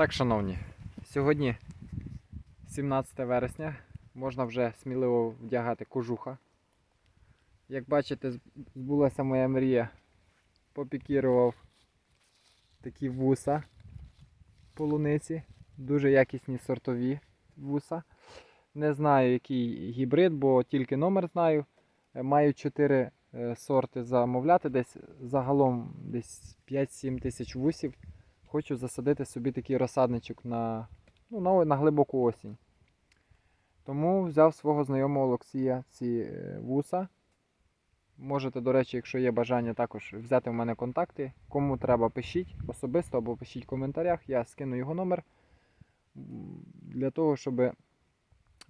Так, шановні, сьогодні 17 вересня, можна вже сміливо вдягати кожуха. Як бачите, збулася моя мрія. Попікірував такі вуса полуниці, дуже якісні сортові вуса. Не знаю, який гібрид, бо тільки номер знаю. Е, Маю 4 сорти замовляти, десь загалом десь 5-7 тисяч вусів. Хочу засадити собі такий розсадничок на, ну, на, на глибоку осінь. Тому взяв свого знайомого Олексія ці е, вуса. Можете, до речі, якщо є бажання, також взяти в мене контакти. Кому треба, пишіть особисто або пишіть в коментарях. Я скину його номер для того, щоб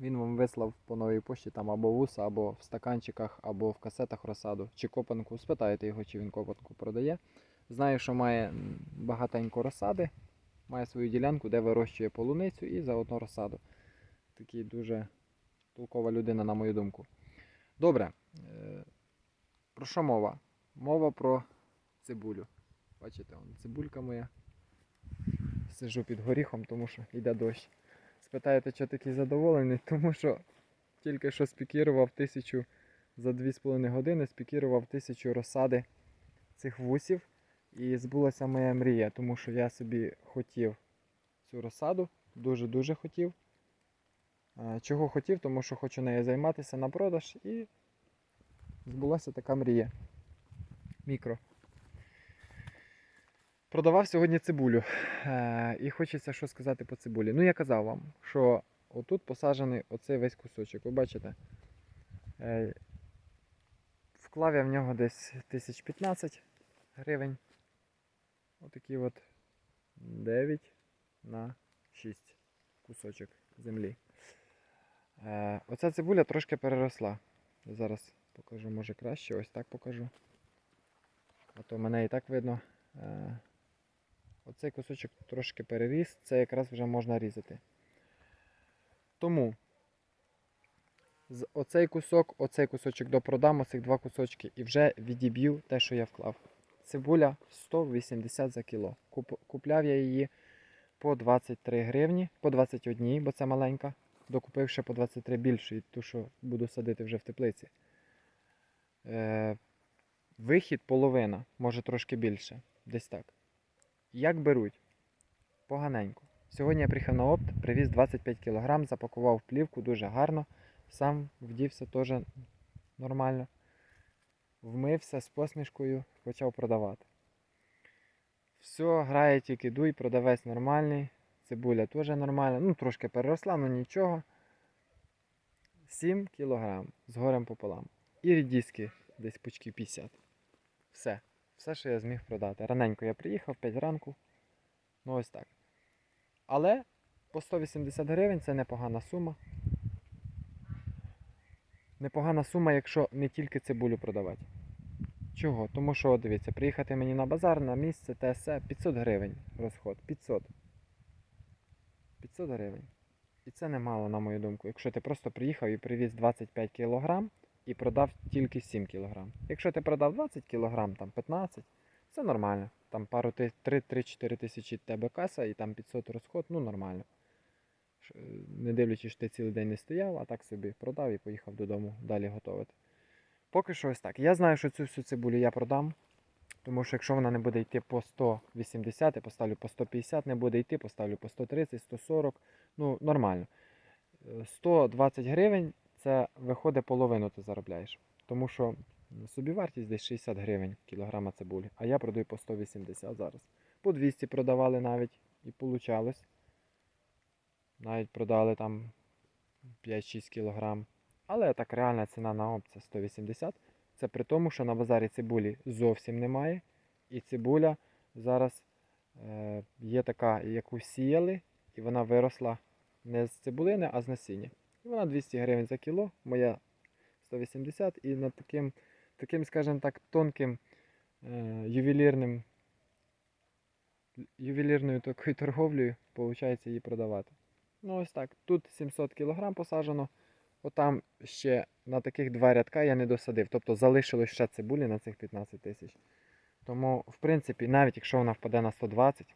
він вам вислав по новій пошті там або вуса, або в стаканчиках, або в касетах розсаду, чи копанку. Спитаєте його, чи він копанку продає. Знаю, що має багатенько розсади, має свою ділянку, де вирощує полуницю і заодно розсаду. Такий дуже толкова людина, на мою думку. Добре. е, Про що мова? Мова про цибулю. Бачите, вон, цибулька моя. Сижу під горіхом, тому що йде дощ. Спитаєте, що такий задоволений? Тому що тільки що спікірував тисячу за 2,5 години, спікірував тисячу розсади цих вусів. І збулася моя мрія, тому що я собі хотів цю розсаду, дуже-дуже хотів. Чого хотів, тому що хочу нею займатися на продаж і збулася така мрія. Мікро. Продавав сьогодні цибулю. Е, І хочеться що сказати по цибулі. Ну, я казав вам, що отут посаджений оцей весь кусочок. Ви бачите? Е, Вклав я в нього десь 1015 гривень. Отакий от 9 на 6 кусочок землі. Е, оця цибуля трошки переросла. Зараз покажу, може краще, ось так покажу. А то мене і так видно. Е, оцей кусочок трошки переріс, це якраз вже можна різати. Тому з оцей кусок, оцей кусочок допродам, оцих два кусочки, і вже відіб'ю те, що я вклав. Цибуля 180 за кіло. Куп- Купляв я її по 23 гривні, по 21, бо це маленька. Докупив ще по 23 більше, ту, що буду садити вже в теплиці. Е, вихід половина, може трошки більше. Десь так. Як беруть? Поганенько. Сьогодні я приїхав на опт, привіз 25 кг, запакував плівку дуже гарно. Сам вдівся теж нормально. Вмився з посмішкою, почав продавати. Все, грає тільки дуй, продавець нормальний. Цибуля теж нормальна. Ну, трошки переросла, але нічого. 7 кг з горем пополам. І рідіски десь пучки 50. Все. Все, що я зміг продати. Раненько я приїхав, 5 ранку. Ну ось так. Але по 180 гривень це непогана сума. Непогана сума, якщо не тільки цибулю продавати. Чого? Тому що, дивіться, приїхати мені на базар на місце ТСЕ 500 гривень розход. 500. 500 гривень. І це немало, на мою думку. Якщо ти просто приїхав і привіз 25 кг і продав тільки 7 кг. Якщо ти продав 20 кг, там 15, це нормально. Там пару 3-4 тисячі тебе каса і там 500 розход, ну нормально. Е, Не дивлячись, що ти цілий день не стояв, а так собі продав і поїхав додому далі готувати. Поки що ось так. Я знаю, що цю всю цибулю я продам. Тому що якщо вона не буде йти по 180, я поставлю по 150, не буде йти, поставлю по 130, 140. Ну, нормально. Е, 120 гривень це виходить половину ти заробляєш. Тому що собівартість десь 60 гривень кілограма цибулі, а я продаю по 180 зараз. По 200 продавали навіть і получалось. Навіть продали там 5-6 кілограм. Але так реальна ціна на це 180. Це при тому, що на базарі цибулі зовсім немає. І цибуля зараз е, є така, яку сіяли, і вона виросла не з цибулини, а з насіння. І вона 200 гривень за кіло, моя 180, і над таким, таким скажімо так, тонким е, ювелірним, ювелірною такою торговлею виходить її продавати. Ну ось так. Тут 700 кг посаджено. Отам ще на таких два рядка я не досадив. Тобто залишилось ще цибулі на цих 15 тисяч. Тому, в принципі, навіть якщо вона впаде на 120,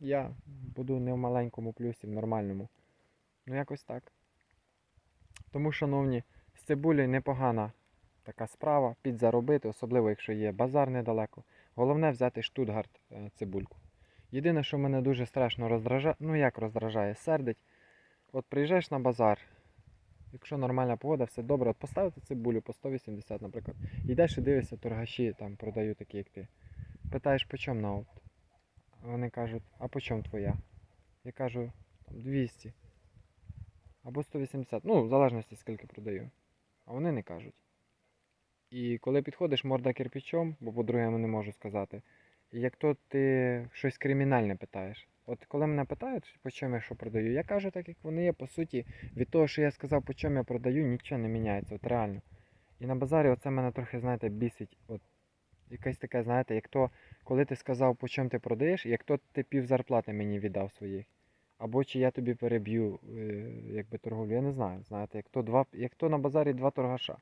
я буду не в маленькому плюсі, в нормальному. Ну якось так. Тому, шановні, з цибулею непогана така справа, підзаробити, особливо якщо є базар недалеко. Головне взяти штутгарт е, цибульку. Єдине, що мене дуже страшно роздражає, ну як роздражає, сердить. От приїжджаєш на базар, якщо нормальна погода, все добре, от поставити цибулю по 180, наприклад. І дивишся, торгаші там продають такі, як ти. Питаєш, по чому на опт? Вони кажуть, а по чому твоя? Я кажу, там 200. Або 180. Ну, в залежності скільки продаю. А вони не кажуть. І коли підходиш, морда кирпичом, бо по-другому не можу сказати. І як то ти щось кримінальне питаєш. От коли мене питають, по чому я що продаю, я кажу так, як вони є, по суті, від того, що я сказав, по чому я продаю, нічого не міняється, от реально. І на базарі оце мене трохи, знаєте, бісить. От якесь таке, знаєте, як то, коли ти сказав, по чому ти продаєш, як то ти пів зарплати мені віддав своїх. Або чи я тобі переб'ю е, якби торговлю, я не знаю. Знаєте, як то, два, як то на базарі два торгаша.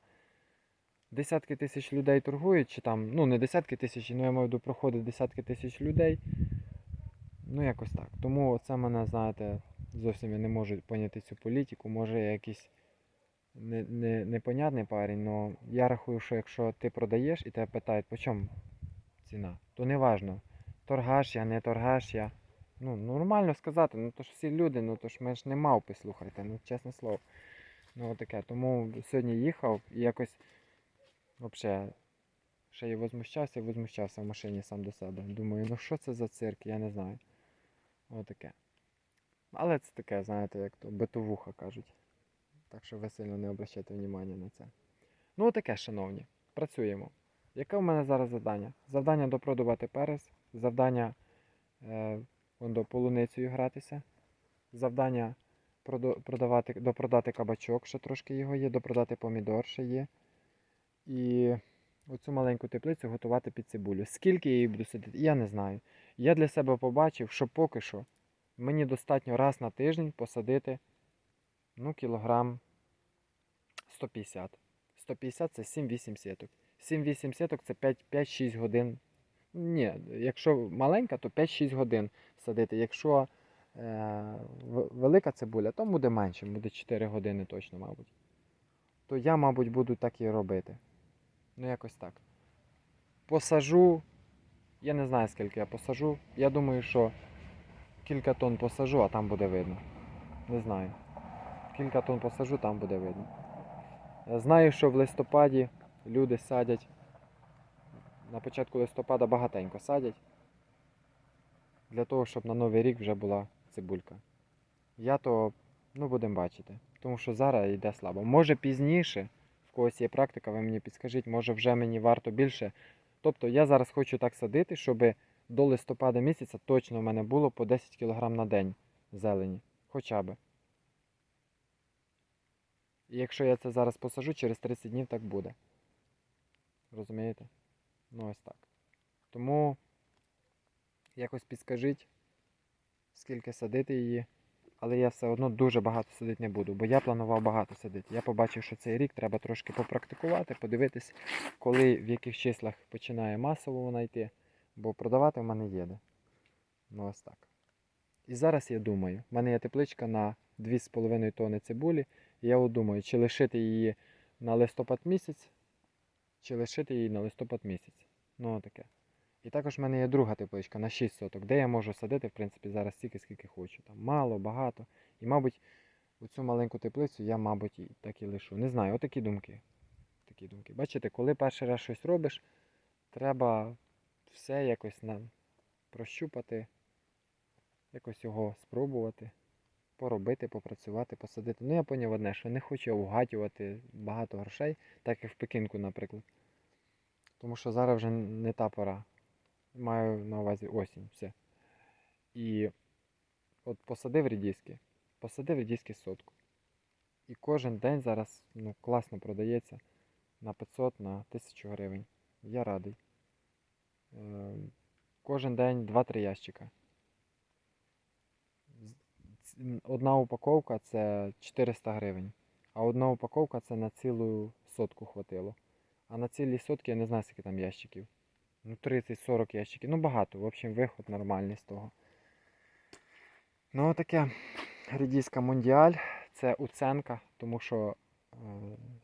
Десятки тисяч людей торгують, чи там, ну не десятки тисяч, ну я маю виду, проходить десятки тисяч людей. Ну, якось так. Тому це мене, знаєте, зовсім я не можу поняти цю політику. Може я якийсь не, не, непонятний парень, але я рахую, що якщо ти продаєш і тебе питають, по чому ціна, то не важно, торгаш я, не торгаш я. Ну, нормально сказати, ну то ж всі люди, ну то ж ми ж не мавпи, слухайте, ну чесне слово. Ну отаке. Тому сьогодні їхав і якось взагалі ще й возмущався, возмущався в машині сам до себе. Думаю, ну що це за цирк, я не знаю. Отаке. Але це таке, знаєте, як то битовуха кажуть. Так що ви сильно не обращайте внимання на це. Ну, отаке, шановні. Працюємо. Яке в мене зараз завдання? Завдання допродувати перець, завдання е, до полуницею гратися, завдання продавати, допродати кабачок, ще трошки його є, допродати помідор ще є. І оцю маленьку теплицю готувати під цибулю. Скільки я її буду сидіти, я не знаю. Я для себе побачив, що поки що мені достатньо раз на тиждень посадити ну, кілограм 150. 150 це 7-8 сіток. 7-8 сіток це 5-6 годин. Ні, якщо маленька, то 5-6 годин садити. Якщо е, велика цибуля, то буде менше, буде 4 години точно, мабуть. То я, мабуть, буду так і робити. Ну, якось так. Посажу. Я не знаю, скільки я посажу. Я думаю, що кілька тонн посажу, а там буде видно. Не знаю. Кілька тонн посажу, там буде видно. Я Знаю, що в листопаді люди садять. На початку листопада багатенько садять. Для того, щоб на Новий рік вже була цибулька. Я то, ну, будемо бачити. Тому що зараз йде слабо. Може пізніше, в когось є практика, ви мені підскажіть, може вже мені варто більше. Тобто я зараз хочу так садити, щоб до листопада місяця точно в мене було по 10 кг на день зелені. Хоча би. І якщо я це зараз посажу, через 30 днів так буде. Розумієте? Ну ось так. Тому якось підскажіть, скільки садити її. Але я все одно дуже багато садити не буду, бо я планував багато садити. Я побачив, що цей рік треба трошки попрактикувати, подивитись, коли в яких числах починає масово вона йти, бо продавати в мене є де. Ну ось так. І зараз я думаю, в мене є тепличка на 2,5 тонни цибулі. І я думаю, чи лишити її на листопад місяць, чи лишити її на листопад місяць. Ну таке. І також в мене є друга тепличка на 6 соток, де я можу садити, в принципі, зараз стільки, скільки хочу. Там мало, багато. І, мабуть, оцю маленьку теплицю я, мабуть, так і лишу. Не знаю, отакі думки. Такі думки. Бачите, коли перший раз щось робиш, треба все якось нам прощупати, якось його спробувати, поробити, попрацювати, посадити. Ну, я поняв одне, що не хочу угатювати багато грошей, так як в Пекінку, наприклад. Тому що зараз вже не та пора. Маю на увазі осінь, все. І от посадив рідіски, посадив рідіски сотку. І кожен день зараз ну, класно продається на 500, на 1000 гривень. Я радий. Е, кожен день 2-3 ящика. Одна упаковка це 400 гривень, а одна упаковка це на цілу сотку хватило. А на цілі сотки я не знаю, скільки там ящиків. Ну, 30-40 ящиків. Ну багато. В общем, виход нормальний з того. Ну, таке редіска Мондіаль, це уценка, тому що е,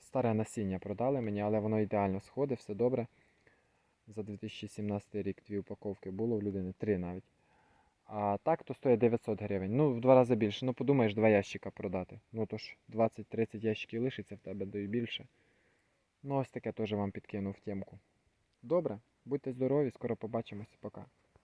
старе насіння продали мені, але воно ідеально сходить, все добре. За 2017 рік дві упаковки було в людини, три навіть. А так то стоїть 900 гривень. Ну, в два рази більше. Ну, подумаєш, два ящика продати. Ну то ж 20-30 ящиків лишиться в тебе, да і більше. Ну, ось таке теж вам підкинув в темку. Добре, будьте здорові, скоро побачимось. Пока.